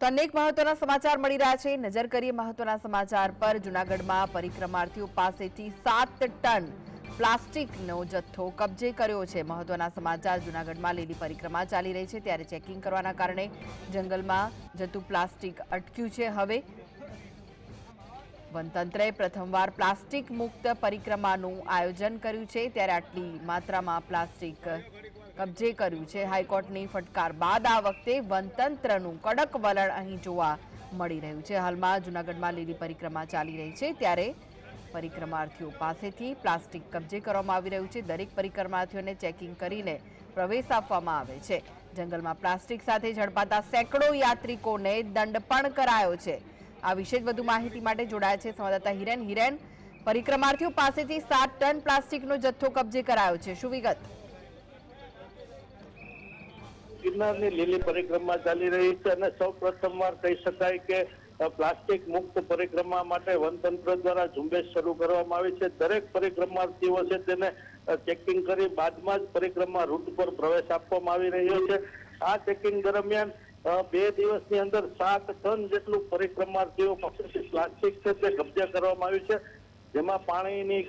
તો અનેક મહત્વના સમાચાર મળી રહ્યા છે. નજર કરીએ મહત્વના સમાચાર પર. જૂનાગઢમાં પરિક્રમાર્થીઓ પાસેથી સાત ટન પ્લાસ્ટિકનો જથ્થો કબજે કર્યો છે. મહત્વના સમાચાર, જૂનાગઢમાં લીલી પરિક્રમા ચાલી રહી છે. ત્યારે ચેકિંગ કરવાના કારણે જંગલમાં જતું પ્લાસ્ટિક અટક્યું છે. હવે વનતંત્રએ પ્રથમવાર પ્લાસ્ટિક મુક્ત પરિક્રમાનું આયોજન કર્યું છે. ત્યારે આટલી માત્રામાં પ્લાસ્ટિક કબજે કર્યું છે. હાઈકોર્ટની ફટકાર બાદ આ વખતે વનતંત્રનું કડક વલણ અહીં જોવા મળી રહ્યું છે. હાલમાં જૂનાગઢમાં લીલી પરિક્રમા ચાલી રહી છે. ત્યારે પરિક્રમાર્થીઓ પાસેથી પ્લાસ્ટિક કબજે કરવામાં આવી રહ્યું છે. દરેક પરિક્રમાર્થીઓને ચેકિંગ કરીને પ્રવેશ આપવામાં આવે છે. જંગલમાં પ્લાસ્ટિક સાથે ઝડપાતા સેંકડો યાત્રિકોને દંડ પણ કરાયો છે. આ વિશે વધુ માહિતી માટે જોડાયા છે સંવાદદાતા હિરેન. હિરેન, પરિક્રમાર્થીઓ પાસેથી સાત ટન પ્લાસ્ટિકનો જથ્થો કબજે કરાયો છે. શું વિગત? ગિરનારની લીલી પરિક્રમા ચાલી રહી છે અને સૌ પ્રથમવાર કહી શકાય કે પ્લાસ્ટિક મુક્ત પરિક્રમા માટે વનતંત્ર દ્વારા ઝુંબેશ શરૂ કરવામાં આવી છે. દરેક પરિક્રમાર્થીઓ છે તેને ચેકિંગ કરી બાદમાં જ પરિક્રમા રૂટ પર પ્રવેશ આપવામાં આવી રહ્યો છે. આ ચેકિંગ દરમિયાન બે દિવસની અંદર સાત ટન જેટલું પરિક્રમાર્થીઓ પ્લાસ્ટિક છે તે કબજે કરવામાં આવ્યું છે. જેમાં પાણીની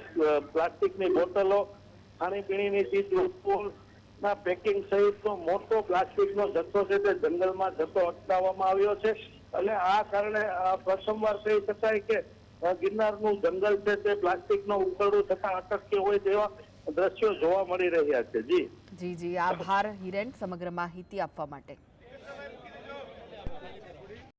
પ્લાસ્ટિકની બોટલો, ખાણીપીણીની ચીજ વસ્તુઓ ના પેકિંગ સહિતનો મોટો પ્લાસ્ટિકનો જથ્થો છે તે જંગલમાં જથ્થો અટકાવવામાં આવ્યો છે અને આ કારણે પ્રથમવાર કહી શકાય કે ગિરનારનું જંગલ છે તે પ્લાસ્ટિકનો ઉકરડું થતા અટક્યો હોય તેવા દ્રશ્યો જોવા મળી રહ્યા છે. જી. જી જી. આભાર હિરેન સમગ્ર માહિતી આપવા માટે.